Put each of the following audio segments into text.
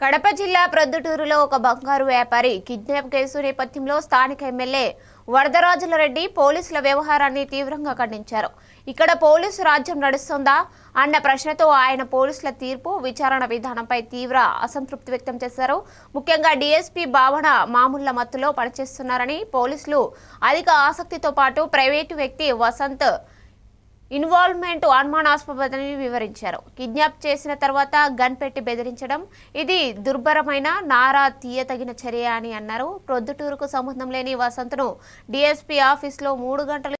కడప జిల్లా ప్రొద్దుటూరులో ఒక బంగారు వ్యాపారి కిడ్నాప్ కేసు నేపథ్యంలో స్థానిక ఎమ్మెల్యే వరదరాజుల రెడ్డి పోలీసుల వ్యవహారాన్ని తీవ్రంగా ఖండించారు. ఇక్కడ పోలీసు రాజ్యం నడుస్తుందా అన్న ప్రశ్నతో ఆయన పోలీసుల తీర్పు విచారణ విధానంపై తీవ్ర అసంతృప్తి వ్యక్తం చేశారు. ముఖ్యంగా డీఎస్పీ భావన మామూళ్ళ మత్తులో పనిచేస్తున్నారని పోలీసులు అధిక ఆసక్తితో పాటు ప్రైవేటు వ్యక్తి వసంత్ ఇన్వాల్వ్మెంట్ అనుమానాస్పదని వివరించారు. కిడ్నాప్ చేసిన తర్వాత గన్ పెట్టి బెదిరించడం ఇది దుర్భరమైన నారా తీయతగిన చర్య అని అన్నారు. ప్రొద్దుటూరుకు సంబంధం లేని వసంత్ను డీఎస్పీ ఆఫీస్లో మూడు గంటలు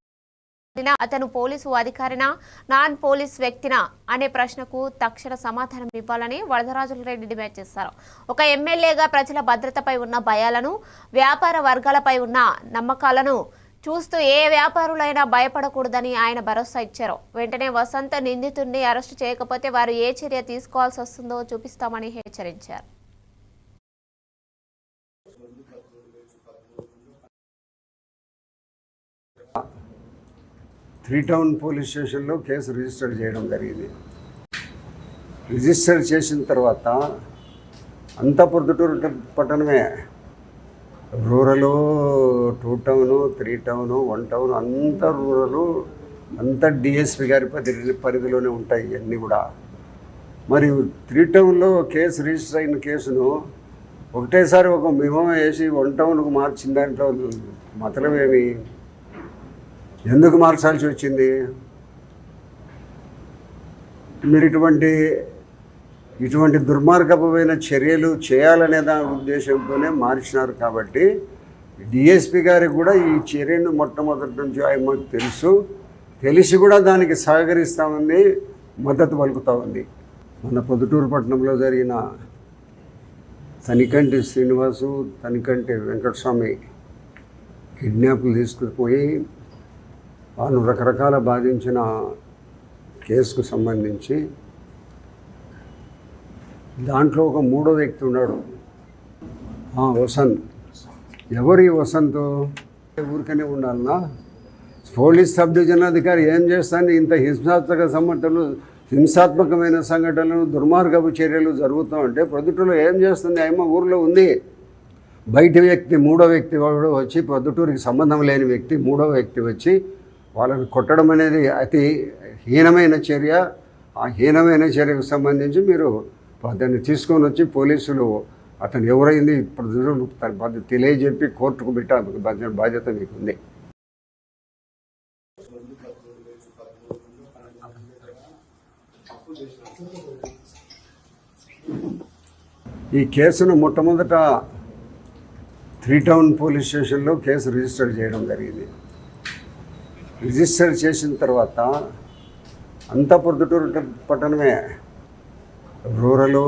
అతను పోలీసు అధికారినా నాన్ పోలీస్ వ్యక్తినా అనే ప్రశ్నకు తక్షణ సమాధానం ఇవ్వాలని వరదరాజుల రెడ్డి డిమాండ్ చేశారు. ఒక ఎమ్మెల్యేగా ప్రజల భద్రతపై ఉన్న భయాలను వ్యాపార వర్గాలపై ఉన్న నమ్మకాలను చూస్తూ ఏ వ్యాపారులైనా భయపడకూడదని ఆయన భరోసా ఇచ్చారు. వెంటనే వసంత నిందితుడిని అరెస్టు చేయకపోతే వారు ఏ చర్య తీసుకోవాల్సి వస్తుందో చూపిస్తామని హెచ్చరించారు. త్రీ టౌన్ పోలీస్ స్టేషన్లో కేసు రిజిస్టర్ చేయడం జరిగింది. రిజిస్టర్ చేసిన తర్వాత అంతా పొద్దుటూరు పట్టణమే rural two town three town one town అంతా రూరలు అంతా డిఎస్పి గారి పరిధి పరిధిలోనే ఉంటాయి ఇవన్నీ కూడా. మరి త్రీ టౌన్లో కేసు రిజిస్టర్ అయిన కేసును ఒకటేసారి ఒక మిమం వేసి వన్ టౌన్కు మార్చిన దాంట్లో మతలమేమి ఎందుకు మార్చాల్సి వచ్చింది? మీరు ఇటువంటి ఇటువంటి దుర్మార్గమైన చర్యలు చేయాలనే దాని ఉద్దేశంతోనే మార్చినారు కాబట్టి డిఎస్పి గారికి కూడా ఈ చర్యను మొట్టమొదటి నుంచి ఆయనకు తెలుసు. తెలిసి కూడా దానికి సహకరిస్తామని మద్దతు పలుకుతా ఉంది. మన పొద్దుటూరు పట్టణంలో జరిగిన తనికంటి శ్రీనివాసు తనికంటి వెంకటస్వామి కిడ్నాప్లు తీసుకుపోయి వాళ్ళు రకరకాల బాధించిన కేసుకు సంబంధించి దాంట్లో ఒక మూడో వ్యక్తి ఉన్నాడు. వసంత్. ఎవరి వసంత్? ఊరికనే ఉండాలన్నా పోలీస్ సబ్ డివిజన్ అధికారి ఏం చేస్తాను ఇంత హింసాత్మక సంఘటనలు హింసాత్మకమైన సంఘటనలు దుర్మార్గపు చర్యలు జరుగుతామంటే ప్రొద్దుటూరులో ఏం చేస్తుంది? ఆయమ్మ ఊర్లో ఉంది. బయట వ్యక్తి మూడో వ్యక్తి వాడు వచ్చి ప్రొద్దుటూరికి సంబంధం లేని వ్యక్తి మూడో వ్యక్తి వచ్చి వాళ్ళని కొట్టడం అనేది అతి హీనమైన చర్య. ఆ హీనమైన చర్యకు సంబంధించి మీరు అతన్ని తీసుకొని వచ్చి పోలీసులు అతను ఎవరైంది ఇప్పుడు తెలియజెప్పి కోర్టుకు పెట్టాను బాధ్యత బాధ్యత మీకు ఉంది ఈ కేసును మొట్టమొదట త్రీ టౌన్ పోలీస్ స్టేషన్లో కేసు రిజిస్టర్ చేయడం జరిగింది. రిజిస్టర్ చేసిన తర్వాత అంతా పొద్దుటూరు పట్టణమే రూరలు